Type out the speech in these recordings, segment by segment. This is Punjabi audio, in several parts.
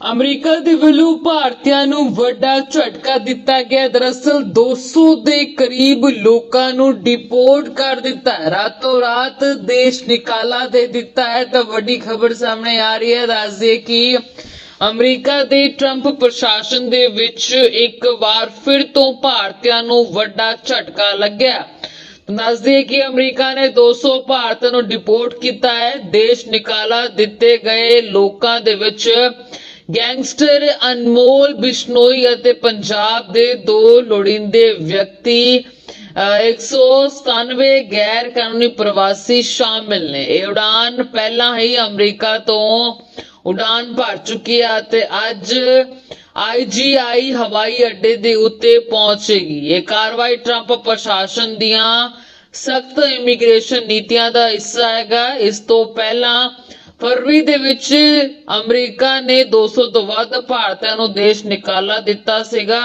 ਅਮਰੀਕਾ ਦੇ ਵੱਲੋਂ ਭਾਰਤੀਆਂ ਨੂੰ ਵੱਡਾ ਝਟਕਾ ਦਿੱਤਾ ਗਿਆ। ਦਰਅਸਲ 200 ਦੇ ਕਰੀਬ ਲੋਕਾਂ ਨੂੰ ਡਿਪੋਰਟ ਕਰ ਦਿੱਤਾ ਰਾਤੋਂ ਰਾਤ ਦੇਸ਼ ਨਿਕਾਲਾ ਦੇ ਦਿੱਤਾ ਹੈ। ਤਾਂ ਵੱਡੀ ਖਬਰ ਸਾਹਮਣੇ ਆ ਰਹੀ ਹੈ। ਦੱਸਦੇ ਕਿ ਅਮਰੀਕਾ ਦੇ ਟਰੰਪ ਪ੍ਰਸ਼ਾਸਨ ਦੇ ਵਿੱਚ ਇੱਕ ਵਾਰ ਫਿਰ ਤੋਂ ਭਾਰਤੀਆਂ ਨੂੰ ਵੱਡਾ ਝਟਕਾ ਲੱਗਿਆ। ਦੱਸਦੇ ਕਿ ਅਮਰੀਕਾ ਨੇ 200 ਭਾਰਤ ਨੂੰ ਡਿਪੋਰਟ ਕੀਤਾ ਹੈ। ਦੇਸ਼ ਨਿਕਾਲਾ ਦਿੱਤੇ ਗਏ ਲੋਕਾਂ ਦੇ ਵਿੱਚ ਗੈਂਗਸਟਰ ਅਨਮੋਲ ਬਿਸ਼ਨੋਈ ਅਤੇ ਪੰਜਾਬ ਦੇ ਦੋ ਲੋੜੀਂਦੇ ਵਿਅਕਤੀ 197 ਗੈਰ ਕਾਨੂੰਨੀ ਪ੍ਰਵਾਸੀ ਸ਼ਾਮਿਲ ਨੇ। ਇਹ ਉਡਾਨ ਪਹਿਲਾਂ ਹੀ ਅਮਰੀਕਾ ਤੋਂ ਉਡਾਨ ਭਰ ਚੁੱਕੀ ਹੈ ਅਤੇ ਅੱਜ ਆਈਜੀਆਈ ਹਵਾਈ ਅੱਡੇ ਦੇ ਉੱਤੇ ਪਹੁੰਚੇਗੀ। ਇਹ ਕਾਰਵਾਈ ਟਰੰਪ ਪ੍ਰਸ਼ਾਸਨ ਦੀਆਂ ਸਖਤ ਇਮੀਗ੍ਰੇਸ਼ਨ ਨੀਤੀਆਂ ਦਾ ਹਿੱਸਾ ਹੈਗਾ। ਇਸ ਤੋਂ ਪਹਿਲਾਂ ਫਰਵਰੀ ਦੇ ਵਿੱਚ ਅਮਰੀਕਾ ਨੇ 200 ਤੋਂ ਵੱਧ ਭਾਰਤੀਆਂ ਨੂੰ ਦੇਸ਼ ਨਿਕਾਲਾ ਦਿੱਤਾ ਸੀਗਾ।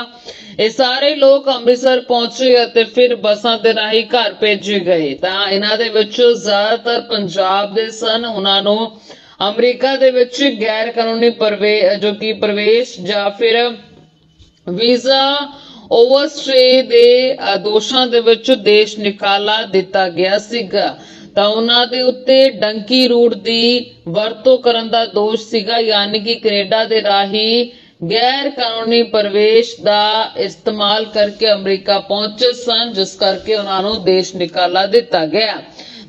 ਇਹ ਸਾਰੇ ਲੋਕ ਅੰਮ੍ਰਿਤਸਰ ਪਹੁੰਚੇ ਅਤੇ ਫਿਰ ਬੱਸਾਂ ਦੇ ਰਾਹੀਂ ਘਰ ਭੇਜੇ ਗਏ। ਤਾਂ ਇਹਨਾਂ ਦੇ ਵਿੱਚ ਜ਼ਿਆਦਾਤਰ ਪੰਜਾਬ ਦੇ ਸਨ। ਉਹਨਾਂ ਨੂੰ ਅਮਰੀਕਾ ਦੇ ਵਿੱਚ ਗੈਰ ਕਾਨੂੰਨੀ ਪ੍ਰਵੇ ਜੋ ਕਿ ਪ੍ਰਵੇਸ਼ ਜਾਂ ਫਿਰ ਵੀਜ਼ਾ ਓਵਰਸਟੇ ਦੇ ਅ, ਦੋਸ਼ਾਂ ਦੇ ਵਿੱਚ ਦੇਸ਼ ਨਿਕਾਲਾ ਦਿੱਤਾ ਗਿਆ ਸੀਗਾ। ਤਾਂ ਉਹਨਾਂ ਦੇ ਉੱਤੇ ਡੰਕੀ ਰੂਟ ਦੀ ਵਰਤੋਂ ਕਰਨ ਦਾ ਦੋਸ਼ ਸੀਗਾ, ਯਾਨੀ ਕਿ ਕੈਨੇਡਾ ਦੇ ਰਾਹੀਂ ਗੈਰ ਕਾਨੂੰਨੀ ਪ੍ਰਵੇਸ਼ ਦਾ ਇਸਤੇਮਾਲ ਕਰਕੇ ਅਮਰੀਕਾ ਪਹੁੰਚੇ ਸਨ, ਜਿਸ ਕਰਕੇ ਉਹਨਾਂ ਨੂੰ ਦੇਸ਼ ਨਿਕਾਲਾ ਦਿੱਤਾ ਗਿਆ।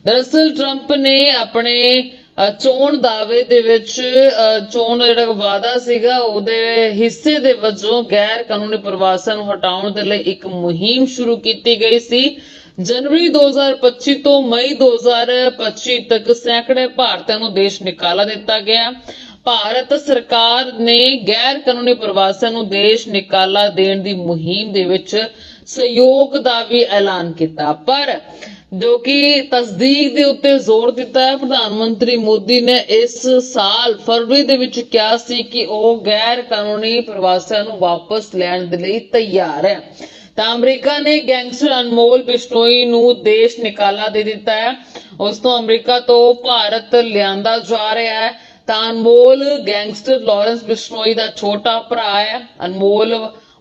ਦਰਅਸਲ ਟਰੰਪ ਨੇ ਆਪਣੇ ਚੋਣ ਦਾਅਵੇ ਦੇ ਵਿੱਚ ਚੋਣ ਜਿਹੜਾ ਵਾਅਦਾ ਸੀਗਾ, ਉਹਦੇ ਹਿੱਸੇ ਦੇ ਵਜੋਂ ਗੈਰ ਕਾਨੂੰਨੀ ਪ੍ਰਵਾਸੀਆਂ ਨੂੰ ਹਟਾਉਣ ਦੇ ਲਈ ਇੱਕ ਮੁਹਿੰਮ ਸ਼ੁਰੂ ਕੀਤੀ ਗਈ ਸੀ। ਜਨਵਰੀ 2025 ਤੋਂ ਮਈ 2025 ਤੱਕ ਸੈਂਕੜੇ ਭਾਰਤੀਆਂ ਨੂੰ ਦੇਸ਼ ਨਿਕਾਲਾ ਦਿੱਤਾ ਗਿਆ। ਭਾਰਤ ਸਰਕਾਰ ਨੇ ਗੈਰ ਕਾਨੂੰਨੀ ਪ੍ਰਵਾਸੀਆਂ ਨੂੰ ਦੇਸ਼ ਨਿਕਾਲਾ ਦੇਣ ਦੀ ਮੁਹਿੰਮ ਦੇ ਵਿੱਚ ਸਹਿਯੋਗ ਦਾ ਵੀ ਐਲਾਨ ਕੀਤਾ। ਪਰ ਜੋ ਕਿ ਤਸਦੀਕ ਦੇ ਉੱਤੇ ਜ਼ੋਰ ਦਿੱਤਾ ਹੈ, ਪ੍ਰਧਾਨ ਮੰਤਰੀ ਮੋਦੀ ਨੇ ਇਸ ਸਾਲ ਫਰਵਰੀ ਦੇ ਵਿੱਚ ਕਿਹਾ ਸੀ ਕਿ ਉਹ ਗੈਰ ਕਾਨੂੰਨੀ ਪ੍ਰਵਾਸੀਆਂ ਨੂੰ ਵਾਪਸ ਲੈਣ ਦੇ ਲਈ ਤਿਆਰ ਹੈ। ਤਾਂ ਅਮਰੀਕਾ ਨੇ ਗੈਂਗਸਟਰ ਅਨਮੋਲ ਬਿਸ਼ਨੋਈ ਨੂੰ ਦੇਸ਼ ਨਿਕਾਲਾ ਦੇ ਦਿੱਤਾ ਹੈ। ਉਸ ਤੋਂ ਅਮਰੀਕਾ ਤੋਂ ਭਾਰਤ ਲਿਆਂਦਾ ਜਾ ਰਿਹਾ ਹੈ। ਤਾਂ ਅਨਮੋਲ ਗੈਂਗਸਟਰ ਲਾਰੈਂਸ ਬਿਸ਼ਨੋਈ ਦਾ ਛੋਟਾ ਭਰਾ ਹੈ। ਅਨਮੋਲ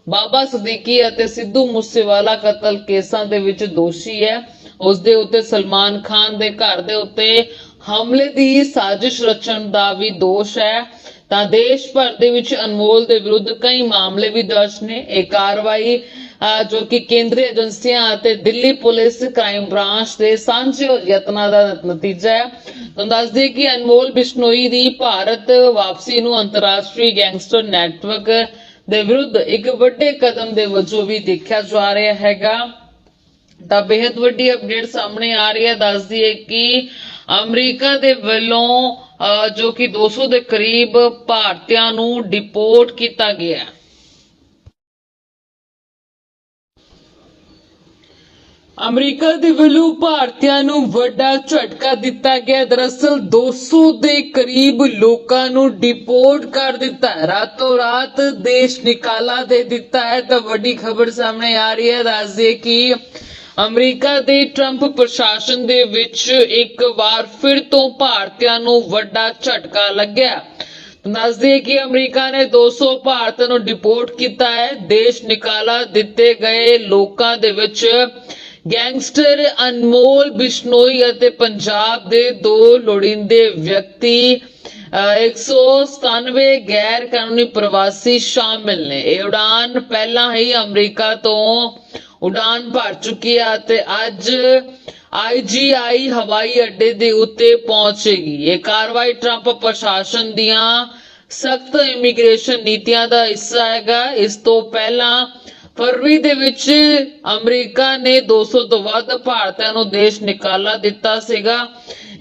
ਬਾਬਾ ਸਦੀਕੀ ਅਤੇ ਸਿੱਧੂ ਮੂਸੇਵਾਲਾ ਕਤਲ ਕੇਸਾਂ ਦੇ ਵਿੱਚ ਦੋਸ਼ੀ ਹੈ। ਉਸ ਦੇ ਉੱਤੇ ਸਲਮਾਨ ਖਾਨ ਦੇ ਘਰ ਦੇ ਉੱਤੇ ਹਮਲੇ ਦੀ ਸਾਜ਼ਿਸ਼ ਰਚਣ ਦਾ ਵੀ ਦੋਸ਼ ਹੈ। ਤਾਂ ਦੇਸ਼ ਭਰ ਦੇ ਵਿੱਚ ਅਨਮੋਲ ਦੇ ਵਿਰੁੱਧ ਕਈ ਮਾਮਲੇ ਵੀ ਦਰਜ ਨੇ। ਇਹ ਕਾਰਵਾਈ ਜੋ ਕਿ ਕੇਂਦਰੀ ਏਜੰਸੀਆਂ ਅਤੇ ਦਿੱਲੀ ਪੁਲਿਸ ਕ੍ਰਾਈਮ ਬ੍ਰਾਂਚ ਦੇ ਸਾਂਝੇ ਯਤਨਾਂ ਦਾ ਨਤੀਜਾ ਹੈ। ਤੁਹਾਨੂੰ ਦੱਸ ਦਈਏ ਕਿ ਅਨਮੋਲ ਬਿਸ਼ਨੋਈ ਦੀ ਭਾਰਤ ਵਾਪਸੀ ਨੂੰ ਅੰਤਰਰਾਸ਼ਟਰੀ ਗੈਂਗਸਟਰ ਨੈਟਵਰਕ ਦੇ ਵਿਰੁੱਧ ਇੱਕ ਵੱਡੇ ਕਦਮ ਦੇ ਵਜੋਂ ਵੀ ਦੇਖਿਆ ਜਾ ਰਿਹਾ ਹੈਗਾ। ਤਾਂ ਬੇहद ਵੱਡੀ ਅਪਡੇਟ ਸਾਹਮਣੇ ਆ ਰਹੀ ਹੈ। ਦੱਸਦੀ ਹੈ ਕਿ ਅਮਰੀਕਾ ਦੇ ਵੱਲੋਂ ਜੋ ਕਿ 200 ਦੇ ਕਰੀਬ ਭਾਰਤੀਆਂ ਨੂੰ ਡਿਪੋਰਟ ਕੀਤਾ ਗਿਆ ਅਮਰੀਕਾ ਦੇ ਵੱਲੋਂ ਭਾਰਤੀਆਂ ਨੂੰ ਵੱਡਾ ਝਟਕਾ ਦਿੱਤਾ ਗਿਆ। ਦਰਅਸਲ 200 ਦੇ ਕਰੀਬ ਲੋਕਾਂ ਨੂੰ ਡਿਪੋਰਟ ਕਰ ਦਿੱਤਾ ਹੈ। ਰਾਤੋਂ ਰਾਤ ਦੇਸ਼ ਨਿਕਾਲਾ ਦੇ ਦਿੱਤਾ ਹੈ। ਤਾਂ ਵੱਡੀ ਖਬਰ ਸਾਹਮਣੇ ਆ ਰਹੀ ਹੈ। ਦੱਸਦੇ ਕਿ ਅਮਰੀਕਾ ਦੇ ਟਰੰਪ ਪ੍ਰਸ਼ਾਸਨ ਦੇ ਵਿੱਚ ਇੱਕ ਵਾਰ ਫਿਰ ਤੋਂ ਭਾਰਤੀਆਂ ਨੂੰ ਵੱਡਾ ਝਟਕਾ ਲੱਗਿਆ। ਦੱਸਦੇ ਕਿ ਅਮਰੀਕਾ ਨੇ 200 ਭਾਰਤ ਨੂੰ ਡਿਪੋਰਟ ਕੀਤਾ ਹੈ। ਦੇਸ਼ ਨਿਕਾਲਾ ਦਿੱਤੇ ਗਏ ਲੋਕਾਂ ਦੇ ਵਿੱਚ ਗੈਂਗਸਟਰ ਅਨਮੋਲ ਬਿਸ਼ਨੋਈ ਅਤੇ ਪੰਜਾਬ ਦੇ ਦੋ ਲੋੜੀਂਦੇ ਵਿਅਕਤੀ 197 ਗੈਰ ਕਾਨੂੰਨੀ ਪ੍ਰਵਾਸੀ ਸ਼ਾਮਿਲ ਨੇ। ਇਹ ਉਡਾਨ ਪਹਿਲਾਂ ਹੀ ਅਮਰੀਕਾ ਤੋਂ ਉਡਾਨ ਭਰ ਚੁੱਕੀ ਹੈ ਅਤੇ ਅੱਜ ਆਈਜੀਆਈ ਹਵਾਈ ਅੱਡੇ ਦੇ ਉੱਤੇ ਪਹੁੰਚੇਗੀ। ਇਹ ਕਾਰਵਾਈ ਟਰੰਪ ਪ੍ਰਸ਼ਾਸਨ ਦੀਆਂ ਸਖਤ ਇਮੀਗ੍ਰੇਸ਼ਨ ਨੀਤੀਆਂ ਦਾ ਹਿੱਸਾ ਹੈਗਾ। ਇਸ ਤੋਂ ਪਹਿਲਾਂ ਫਰਵਰੀ ਦੇ ਵਿੱਚ ਅਮਰੀਕਾ ਨੇ 200 ਤੋਂ ਵੱਧ ਭਾਰਤੀਆਂ ਨੂੰ ਦੇਸ਼ ਨਿਕਾਲਾ ਦਿੱਤਾ ਸੀਗਾ।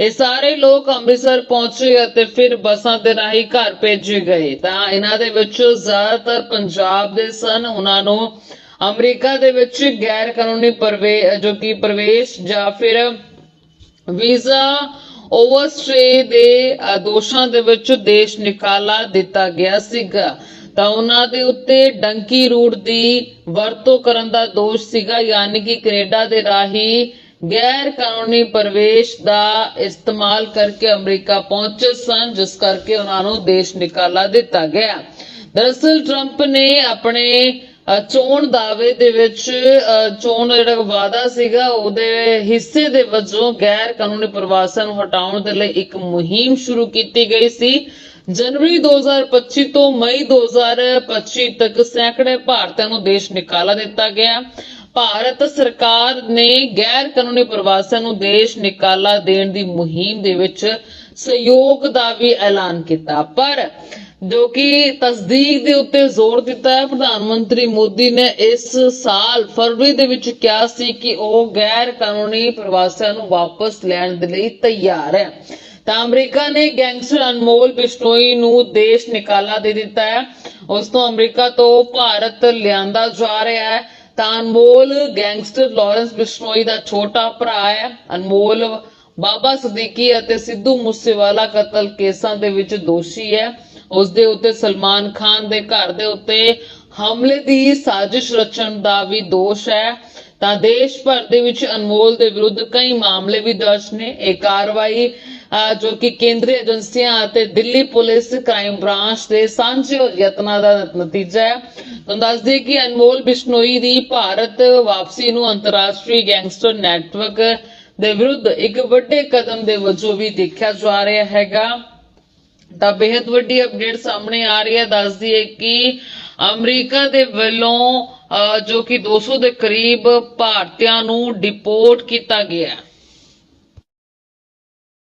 ਇਹ ਸਾਰੇ ਲੋਕ ਅੰਮ੍ਰਿਤਸਰ ਪਹੁੰਚੇ ਅਤੇ ਫਿਰ ਬੱਸਾਂ ਦੇ ਰਾਹੀਂ ਘਰ ਭੇਜੇ ਗਏ। ਤਾਂ ਇਹਨਾਂ ਦੇ ਵਿੱਚ ਜ਼ਿਆਦਾਤਰ ਪੰਜਾਬ ਦੇ ਸਨ। ਉਹਨਾਂ ਨੂੰ ਅਮਰੀਕਾ ਦੇ ਵਿੱਚ ਗੈਰ ਕਾਨੂੰਨੀ ਪ੍ਰਵੇ ਜੋ ਕਿ ਪ੍ਰਵੇਸ਼ ਜਾਂ ਫਿਰ ਵੀਜ਼ਾ ਓਵਰਸਟੇ ਦੇ ਅ, ਦੋਸ਼ਾਂ ਦੇ ਵਿੱਚ ਦੇਸ਼ ਨਿਕਾਲਾ ਦਿੱਤਾ ਗਿਆ ਸੀਗਾ। ਤਾਂ ਉਹਨਾਂ ਦੇ ਉੱਤੇ ਡੰਕੀ ਰੂਟ ਦੀ ਵਰਤੋਂ ਕਰਨ ਦਾ ਦੋਸ਼ ਸੀਗਾ, ਯਾਨੀ ਕਿ ਕੈਨੇਡਾ ਦੇ ਰਾਹੀਂ ਗੈਰ ਕਾਨੂੰਨੀ ਪ੍ਰਵੇਸ਼ ਦਾ ਇਸਤੇਮਾਲ ਕਰਕੇ ਅਮਰੀਕਾ ਪਹੁੰਚੇ ਸਨ, ਜਿਸ ਕਰਕੇ ਉਹਨਾਂ ਨੂੰ ਦੇਸ਼ ਨਿਕਾਲਾ ਦਿੱਤਾ ਗਿਆ। ਦਰਅਸਲ ਟਰੰਪ ਨੇ ਆਪਣੇ ਚੋਣ ਦਾਅਵੇ ਦੇ ਵਿੱਚ ਚੋਣ ਜਿਹੜਾ ਵਾਅਦਾ ਸੀਗਾ, ਉਹਦੇ ਹਿੱਸੇ ਦੇ ਵਜੋਂ ਗੈਰ ਕਾਨੂੰਨੀ ਪ੍ਰਵਾਸੀਆਂ ਨੂੰ ਹਟਾਉਣ ਦੇ ਲਈ ਇੱਕ ਮੁਹਿੰਮ ਸ਼ੁਰੂ ਕੀਤੀ ਗਈ ਸੀ। ਜਨਵਰੀ 2025 ਤੋਂ ਮਈ 2025 ਤੱਕ ਸੈਂਕੜੇ ਭਾਰਤੀਆਂ ਨੂੰ ਦੇਸ਼ ਨਿਕਾਲਾ ਦਿੱਤਾ ਗਿਆ। ਭਾਰਤ ਸਰਕਾਰ ਨੇ ਗੈਰ ਕਾਨੂੰਨੀ ਪ੍ਰਵਾਸੀਆਂ ਨੂੰ ਦੇਸ਼ ਨਿਕਾਲਾ ਦੇਣ ਦੀ ਮੁਹਿੰਮ ਦੇ ਵਿੱਚ ਸਹਿਯੋਗ ਦਾ ਵੀ ਐਲਾਨ ਕੀਤਾ। ਪਰ ਜੋ ਕਿ ਤਸਦੀਕ ਦੇ ਉੱਤੇ ਜ਼ੋਰ ਦਿੱਤਾ ਹੈ, ਪ੍ਰਧਾਨ ਮੰਤਰੀ ਮੋਦੀ ਨੇ ਇਸ ਸਾਲ ਫਰਵਰੀ ਦੇ ਵਿੱਚ ਕਿਹਾ ਸੀ ਕਿ ਉਹ ਗੈਰ ਕਾਨੂੰਨੀ ਪ੍ਰਵਾਸੀਆਂ ਨੂੰ ਵਾਪਸ ਲੈਣ ਦੇ ਲਈ ਤਿਆਰ ਹੈ। ਤਾਂ ਅਮਰੀਕਾ ਨੇ ਗੈਂਗਸਟਰ ਅਨਮੋਲ ਬਿਸ਼ਨੋਈ ਨੂੰ ਦੇਸ਼ ਨਿਕਾਲਾ ਦੇ ਦਿੱਤਾ ਹੈ। ਉਸ ਤੋਂ ਅਮਰੀਕਾ ਤੋਂ ਭਾਰਤ ਲਿਆਂਦਾ ਜਾ ਰਿਹਾ ਹੈ। ਤਾਂ ਅਨਮੋਲ ਗੈਂਗਸਟਰ ਲਾਰੈਂਸ ਬਿਸ਼ਨੋਈ ਦਾ ਛੋਟਾ ਭਰਾ ਹੈ। ਅਨਮੋਲ ਬਾਬਾ ਸਦੀਕੀ ਅਤੇ ਸਿੱਧੂ ਮੂਸੇਵਾਲਾ ਕਤਲ ਕੇਸਾਂ ਦੇ ਵਿੱਚ ਦੋਸ਼ੀ ਹੈ। ਉਸ ਦੇ ਉੱਤੇ ਸਲਮਾਨ ਖਾਨ ਦੇ ਘਰ ਦੇ ਉੱਤੇ ਹਮਲੇ ਦੀ ਸਾਜ਼ਿਸ਼ ਰਚਣ ਦਾ ਵੀ ਦੋਸ਼ ਹੈ। ਤਾਂ ਦੇਸ਼ ਭਰ ਦੇ ਵਿੱਚ ਅਨਮੋਲ ਦੇ ਵਿਰੁੱਧ ਕਈ ਮਾਮਲੇ ਵੀ ਦਰਜ ਨੇ। ਇਹ ਕਾਰਵਾਈ ਜੋ ਕਿ ਕੇਂਦਰੀ ਏਜੰਸੀਆਂ ਅਤੇ ਦਿੱਲੀ ਪੁਲਿਸ ਕ੍ਰਾਈਮ ਬ੍ਰਾਂਚ ਦੇ ਸਾਂਝੇ ਯਤਨਾਂ ਦਾ ਨਤੀਜਾ ਹੈ। ਤੁਹਾਨੂੰ ਦੱਸ ਦਈਏ ਕਿ ਅਨਮੋਲ ਬਿਸ਼ਨੋਈ ਦੀ ਭਾਰਤ ਵਾਪਸੀ ਨੂੰ ਅੰਤਰਰਾਸ਼ਟਰੀ ਗੈਂਗਸਟਰ ਨੈਟਵਰਕ ਦੇ ਵਿਰੁੱਧ ਇੱਕ ਵੱਡੇ ਕਦਮ ਦੇ ਵਜੋਂ ਵੀ ਦੇਖਿਆ ਜਾ ਰਿਹਾ ਹੈਗਾ। ਤਾਂ ਬੇहद ਵੱਡੀ ਅਪਡੇਟ ਸਾਹਮਣੇ ਆ ਰਹੀ ਹੈ। ਦੱਸਦੀ ਹੈ ਕਿ ਅਮਰੀਕਾ ਦੇ ਵੱਲੋਂ ਜੋ ਕਿ 200 ਦੇ ਕਰੀਬ ਭਾਰਤੀਆਂ ਨੂੰ ਡਿਪੋਰਟ ਕੀਤਾ ਗਿਆ